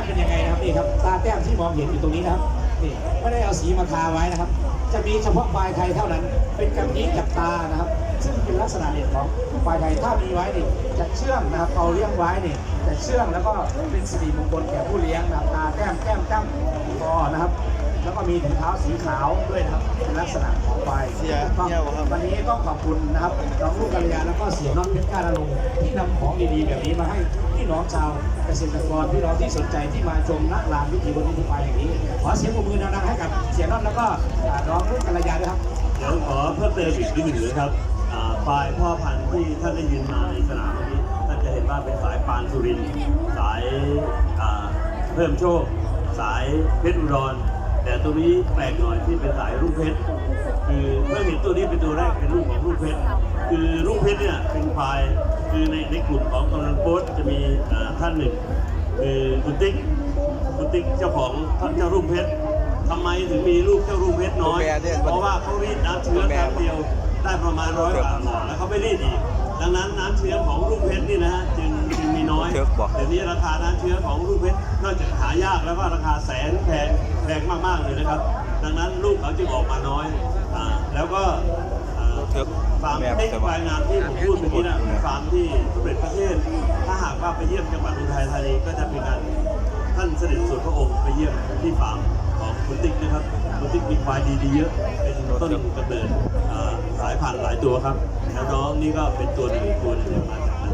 มเป็นยังไงนะครับนี่ครับตาแต้มที่มองเห็นอยู่ตรงนี้นะครับนี่ไม่ได้เอาสีมาทาไว้นะครับ จะมีเฉพาะควายไทยเท่านั้น เป็นกำนี้กับตานะครับ ซึ่งเป็นลักษณะเด่นของควายไทยถ้ามีไว้นี่จะเชื่องนะครับเอาเลี้ยงไว้นี่จะเชื่องแล้วก็เป็นสิริมงคลแก่ผู้เลี้ยงนะครับตาแต้มแก้มจ้ำคอนะครับ แล้วก็มีถุงเท้าสีขาวด้วยนะครับเป็นลักษณะของควายเสียก็เสียวครับ วันนี้ต้องขอบคุณนะครับน้องลูกกัลยาแล้วก็เสียน้องเพชรกล้าระลงที่นำของดีๆแบบนี้มาให้พี่น้องชาวเกษตรกรพี่น้องที่สนใจที่มาชมนักลานวิถีบนวิถีควายอย่างนี้ขอเสียงปรบมือดังๆให้กับเสียน้องแล้วก็อ่าน้องลูกกัลยาด้วยครับ เดี๋ยวขอเพิ่มเติมอีกนิดหนึ่งนะครับอ่าควายพ่อพันธุ์ที่ท่านได้ยืนมาในสนามวันนี้ท่านจะเห็นว่าเป็นสายปานสุรินทร์สายอ่าเพิ่มโชค สายเพชรอุดร แต่ตัวนี้แปลกหน่อยที่เป็นสายลูกเพชรคือเมื่อเห็นตัวนี้เป็นตัวแรกเป็นลูกของลูกเพชรคือลูกเพชรเนี่ยเป็นควายคือในในกลุ่มของกำนันโป๊ตจะมีอ่าท่านหนึ่งคือคุณติ๊กคุณติ๊กเจ้าของเจ้ารุ่งเพชรทำไมถึงมีลูกเจ้ารุ่งเพชรน้อยตัวแม่เนี่ยเพราะว่าเขารีดน้ำเชื้อแป๊บเดียวได้ประมาณร้อยกว่าหลอดแล้วเขาไม่รีดอีกดังนั้นน้ำเชื้อของลูกเพชรนี่นะฮะจึงจึงมี น้อยเชื้อบอกเดี๋ยวนี้ราคาน้ำเชื้อของลูกเพชรนอกจากหายากแล้วก็ราคาแสนแพงแพงมากๆเลยนะครับ ดังนั้นลูกเขาจึงออกมาน้อยอ่าแล้วก็อ่าเชื้อฟาร์มแม่เทคสบายรายงานที่ผมพูดเมื่อกี้นะเป็นฟาร์มที่สมเด็จพระเทพถ้าหากว่าไปเยี่ยมจังหวัดอุทัยธานีก็จะมีการท่านเสด็จส่วนพระองค์ไปเยี่ยมที่ฟาร์มของคุณติ๊กนะครับคุณติ๊กมีควายดีๆเยอะเป็นต้นกำเนิดอ่าสายพันธุ์หลายตัวครับแล้วน้องนี่ก็เป็นตัวหนึ่งอีกตัวหนึงมาจากนั้น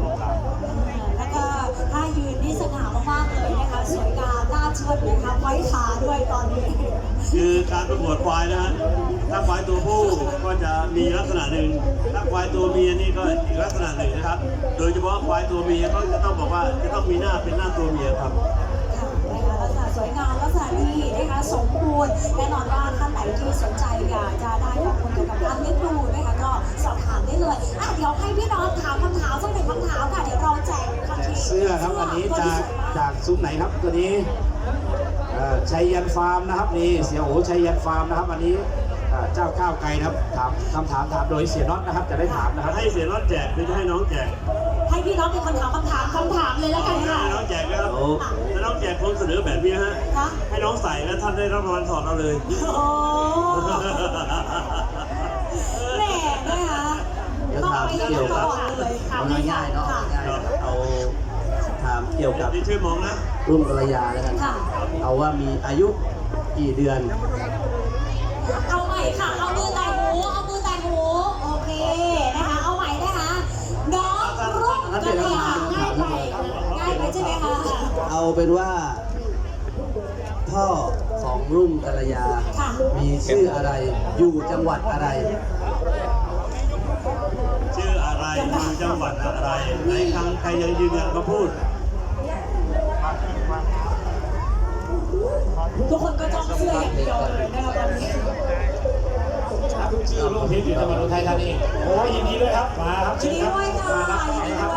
ครับแล้วก็ถ้ายืนนี่สง่ามากๆเลยนะคะ สวยงามน่าเชิดนะคะไว้ขาด้วยตอนนี้ คือการประกวดควายนะฮะถ้าควายตัวผู้ก็จะมีลักษณะหนึ่งถ้าควายตัวเมียนี่ก็อีกลักษณะหนึ่งนะครับ โดยเฉพาะควายตัวเมียก็จะต้องบอกว่าจะต้องมีหน้าเป็นหน้าตัวเมียครับค่ะนะคะลักษณะสวยงามลักษณะดีนะคะสมบูรณ์แน่นอนว่าท่านไหนที่สนใจอยากจะได้ ด้เลยอะเดี๋ยวให้พี่น้องถามคำถามสักหนึ่งคำถามค่ะเดี๋ยวเราแจกทันทีเสื้อครับวันนี้ตัวจากที่สวยมจากซุ้มไหนครับตัวนี้เอ่อชัยยันฟาร์มนะครับนี่เสียโอชัยยันฟาร์มนะครับวันนี้เอ่อเจ้าก้าวไกลนะครับถามคำถามถามโดยเสียน็อตนะครับจะได้ถามนะครับให้เสียรถแจกหรือจะให้น้องแจกให้พี่น้องเป็นคนถามคำถามคำถามเลยแล้วกันค่ะให้น้องแจกนะครับโอ้ถ้าน้องแจกผมเสนอแบบนี้ฮะคะให้น้องใส่แล้วท่านได้รับรางวัลถอดเอาเลย โอ้ แหม่นะคะ เดี๋ยวต้องถามไปเกี่ยวกับก่อนเลยถามเอาเลยง่ายๆเนาะค่ะง่ายๆเอาถามเกี่ยวกับนี่ช่วยมองนะรุ่งกัลยาแล้วกัน ค่ะ เอาว่ามีอายุกี่เดือน เอาใหม่ค่ะ เอามือแตะหู เอามือแตะหู โอเคนะคะ เอาใหม่นะคะ น้องรุ่งกัลยาง่ายไปง่ายไปใช่ไหมคะเอาเป็นว่า พ่อของรุ่งกัลยา ค่ะ มีชื่ออะไร อยู่จังหวัดอะไรชื่ ออะไรอยู่จังหวัดอะไรไหนครั้งใครยังยืนยันก็พูด ทุกคนก็จ้องเสื้ออย่างเดียวเลยนะคะตอนนี้ชื่อลูกพิษอยู่จังหวัดอุทัยธานีโอ้ยินดีด้วยครับ มาครับยิเชินญดีครับด้วยค่ะมาครับยินดีครัด้วย